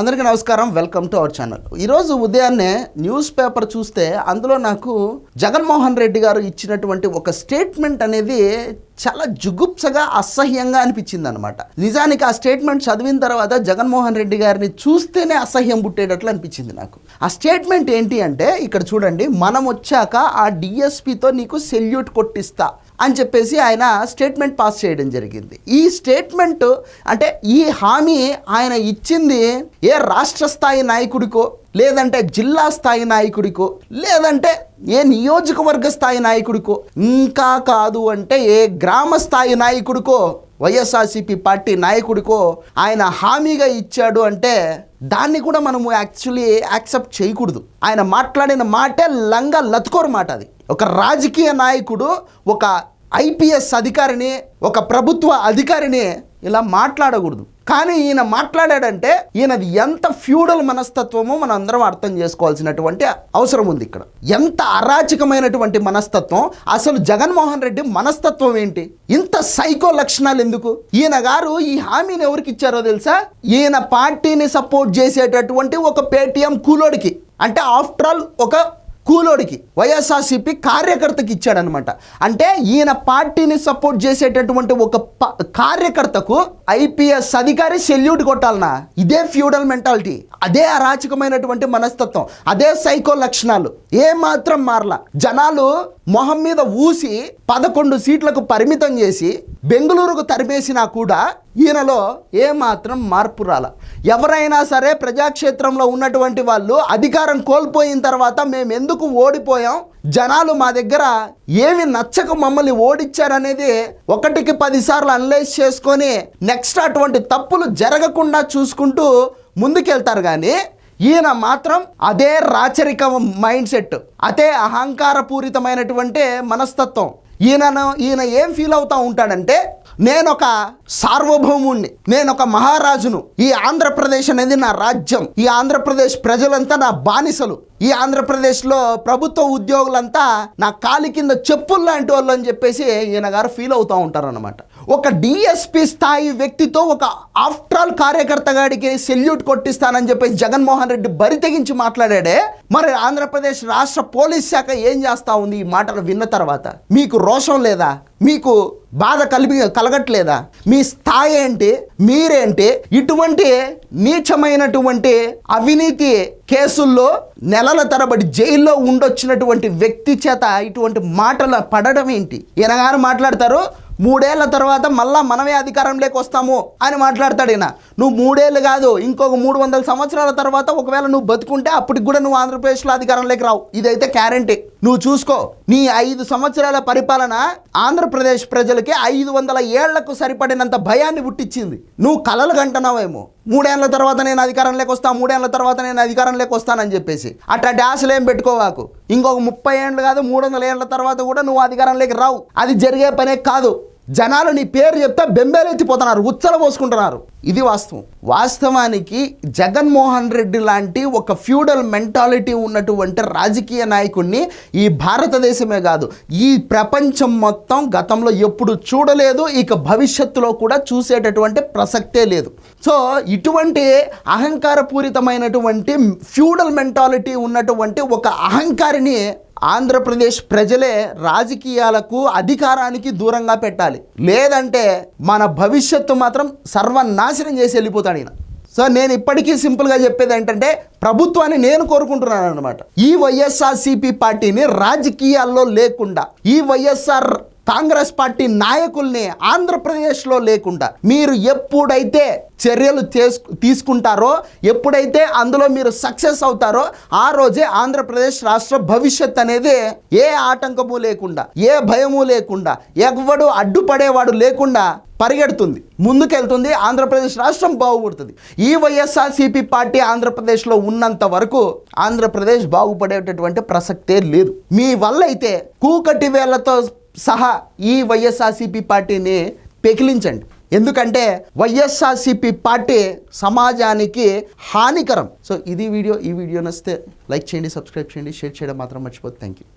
అందరికీ నమస్కారం. Welcome to our channel. ఈరోజు ఉదయాన్నే న్యూస్ పేపర్ చూస్తే అందులో నాకు జగన్మోహన్ రెడ్డి గారు ఇచ్చినటువంటి ఒక స్టేట్మెంట్ అనేది చాలా జుగుప్సగా అసహ్యంగా అనిపించింది అనమాట నిజానికి ఆ స్టేట్మెంట్ చదివిన తర్వాత జగన్మోహన్ రెడ్డి గారిని చూస్తేనే అసహ్యం పుట్టేటట్లు అనిపించింది నాకు. ఆ స్టేట్మెంట్ ఏంటి అంటే ఇక్కడ చూడండి మనం వచ్చాక ఆ డిఎస్పితో నీకు సెల్యూట్ కొట్టిస్తా. అని చెప్పేసి ఆయన స్టేట్మెంట్ పాస్ చేయడం జరిగింది. ఈ స్టేట్మెంట్ అంటే ఈ హామీ ఆయన ఇచ్చింది ఏ రాష్ట్ర స్థాయి నాయకుడికో లేదంటే జిల్లా స్థాయి నాయకుడికో లేదంటే ఏ నియోజకవర్గ స్థాయి నాయకుడికో ఇంకా కాదు అంటే ఏ గ్రామ స్థాయి నాయకుడికో వైఎస్ఆర్సీపీ పార్టీ నాయకుడికో ఆయన హామీగా ఇచ్చాడు అంటే దాన్ని కూడా మనము యాక్చువల్లీ యాక్సెప్ట్ చేయకూడదు. ఆయన మాట్లాడిన మాటే లంగా లతుకోరు మాట అది. ఒక రాజకీయ నాయకుడు ఒక ఐపీఎస్ అధికారిని ఒక ప్రభుత్వ అధికారిని ఇలా మాట్లాడకూడదు. కానీ ఈయన మాట్లాడాడంటే ఈయనది ఎంత ఫ్యూడల్ మనస్తత్వమో మనం అందరం అర్థం చేసుకోవాల్సినటువంటి అవసరం ఉంది ఇక్కడ. ఎంత అరాచకమైనటువంటి మనస్తత్వం అసలు జగన్మోహన్ రెడ్డి మనస్తత్వం ఏంటి? ఇంత సైకో లక్షణాలు ఎందుకు? ఈయన గారు ఈ హామీని ఎవరికి ఇచ్చారో తెలుసా? ఈయన పార్టీని సపోర్ట్ చేసేటటువంటి ఒక పేటిఎం కూలోడికి. అంటే ఆఫ్టర్ ఆల్ ఒక కూలోడికి వైఎస్ఆర్సీపీ కార్యకర్తకి ఇచ్చాడనమాట అంటే ఈయన పార్టీని సపోర్ట్ చేసేటటువంటి ఒక ప- కార్యకర్తకు ఐపీఎస్ అధికారి సెల్యూట్ కొట్టాలనా ఇదే ఫ్యూడల్ మెంటాలిటీ అదే అరాచకమైనటువంటి మనస్తత్వం అదే సైకో లక్షణాలు ఏ మాత్రం జనాలు మొహం మీద ఊసి పదకొండు సీట్లకు పరిమితం చేసి బెంగళూరుకు తరిమేసినా కూడా ఈయనలో ఏమాత్రం మార్పు రాల. ఎవరైనా సరే ప్రజాక్షేత్రంలో ఉన్నటువంటి వాళ్ళు అధికారం కోల్పోయిన తర్వాత మేము ఎందుకు ఓడిపోయాం? జనాలు మా దగ్గర ఏమి నచ్చక మమ్మల్ని ఓడిచ్చారనేది ఒకటికి పదిసార్లు అనలైజ్ చేసుకొని నెక్స్ట్ అటువంటి తప్పులు జరగకుండా చూసుకుంటూ ముందుకెళ్తారు కానీ ఈయన మాత్రం అదే రాచరిక మైండ్ సెట్ అదే అహంకారపూరితమైనటువంటి మనస్తత్వం. ఈయనను ఈయన ఏం ఫీల్ అవుతూ ఉంటాడంటే నేనొక సార్వభౌముణ్ణి నేనొక మహారాజును. ఈ ఆంధ్రప్రదేశ్ అనేది నా రాజ్యం. ఈ ఆంధ్రప్రదేశ్ ప్రజలంతా నా బానిసలు. ఈ ఆంధ్రప్రదేశ్లో ప్రభుత్వ ఉద్యోగులంతా నా కాలి కింద చెప్పులు లాంటి వాళ్ళు అని చెప్పేసి ఈయన గారు ఫీల్ అవుతూ ఉంటారన్నమాట. ఒక డిఎస్పి స్థాయి వ్యక్తితో ఒక ఆఫ్టర్ ఆల్ కార్యకర్తగాడికి సెల్యూట్ కొట్టిస్తానని చెప్పేసి జగన్మోహన్ రెడ్డి బరి తెగించి మాట్లాడాడే. మరి ఆంధ్రప్రదేశ్ రాష్ట్ర పోలీస్ శాఖ ఏం చేస్తా ఉంది? ఈ మాటలు విన్న తర్వాత మీకు రోషం లేదా? మీకు బాధ కలిపి కలగట్లేదా? మీ స్థాయి ఏంటి? మీరేంటి? ఇటువంటి నీచమైనటువంటి అవినీతి కేసుల్లో నెలల తరబడి జైల్లో ఉండొచ్చినటువంటి వ్యక్తి చేత ఇటువంటి మాటలు పడడం ఏంటి? ఈయనగారు మాట్లాడతారు మూడేళ్ళ తర్వాత మళ్ళా మనమే అధికారంలోకి వస్తాము అని మాట్లాడతాడు ఈయన. నువ్వు మూడేళ్ళు కాదు ఇంకొక మూడు వందల సంవత్సరాల తర్వాత ఒకవేళ నువ్వు బతుకుంటే అప్పటికి కూడా నువ్వు ఆంధ్రప్రదేశ్లో అధికారంలోకి రావు. ఇదైతే గ్యారంటీ నువ్వు చూసుకో నీ ఐదు సంవత్సరాల పరిపాలన ఆంధ్రప్రదేశ్ ప్రజలకి ఐదు వందల ఏళ్ళకు సరిపడినంత భయాన్ని పుట్టించింది. నువ్వు కలలు కంటున్నావేమో. మూడేళ్ళ తర్వాత నేను అధికారంలోకి వస్తాను మూడేళ్ళ తర్వాత నేను అధికారంలోకి వస్తానని చెప్పేసి. అట్లా డాసులు ఏం పెట్టుకోవాకు? ఇంకొక ముప్పై ఏళ్ళు కాదు మూడు వందల ఏళ్ళ తర్వాత కూడా నువ్వు అధికారంలోకి రావు. అది జరిగే పనే కాదు. జనాలు నీ పేరు చెప్తే బెంబేలెత్తిపోతున్నారు ఉచ్చల పోసుకుంటున్నారు. ఇది వాస్తవం. వాస్తవానికి జగన్మోహన్ రెడ్డి లాంటి ఒక ఫ్యూడల్ మెంటాలిటీ ఉన్నటువంటి రాజకీయ నాయకుడిని ఈ భారతదేశమే కాదు ఈ ప్రపంచం మొత్తం గతంలో ఎప్పుడు చూడలేదు ఇక భవిష్యత్తులో కూడా చూసేటటువంటి ప్రసక్తే లేదు. సో ఇటువంటి అహంకారపూరితమైనటువంటి ఫ్యూడల్ మెంటాలిటీ ఉన్నటువంటి ఒక అహంకారిని ఆంధ్రప్రదేశ్ ప్రజలే రాజకీయాలకు అధికారానికి దూరంగా పెట్టాలి. లేదంటే మన భవిష్యత్తు మాత్రం సర్వనాశనం చేసి వెళ్ళిపోతాడు ఈయన. సో నేను ఇప్పటికీ సింపుల్గా చెప్పేది ఏంటంటే ప్రభుత్వాన్ని నేను కోరుకుంటున్నాను అనమాట ఈ వైఎస్ఆర్సీపీ పార్టీని రాజకీయాల్లో లేకుండా ఈ వైఎస్ఆర్ కాంగ్రెస్ పార్టీ నాయకుల్ని ఆంధ్రప్రదేశ్లో లేకుండా మీరు ఎప్పుడైతే చర్యలు చేసు తీసుకుంటారో ఎప్పుడైతే అందులో మీరు సక్సెస్ అవుతారో ఆ రోజే ఆంధ్రప్రదేశ్ రాష్ట్ర భవిష్యత్ అనేది ఏ ఆటంకము లేకుండా ఏ భయము లేకుండా ఎవ్వడు అడ్డుపడేవాడు లేకుండా పరిగెడుతుంది. ముందుకెళ్తుంది ఆంధ్రప్రదేశ్ రాష్ట్రం బాగుపడుతుంది. ఈ వైఎస్ఆర్సీపీ పార్టీ ఆంధ్రప్రదేశ్లో ఉన్నంత వరకు ఆంధ్రప్రదేశ్ బాగుపడేటటువంటి ప్రసక్తే లేదు. మీ వల్ల అయితే కూకటి వేళ్ళతో సహా ఈ వైఎస్ఆర్సీపీ పార్టీని పెకిలించండి. ఎందుకంటే వైఎస్ఆర్సీపీ పార్టీ సమాజానికి హానికరం. సో ఇది వీడియో ఈ వీడియో నచ్చితే లైక్ చేయండి సబ్స్క్రైబ్ చేయండి షేర్ చేయడం మాత్రం మర్చిపోతుంది థ్యాంక్ యూ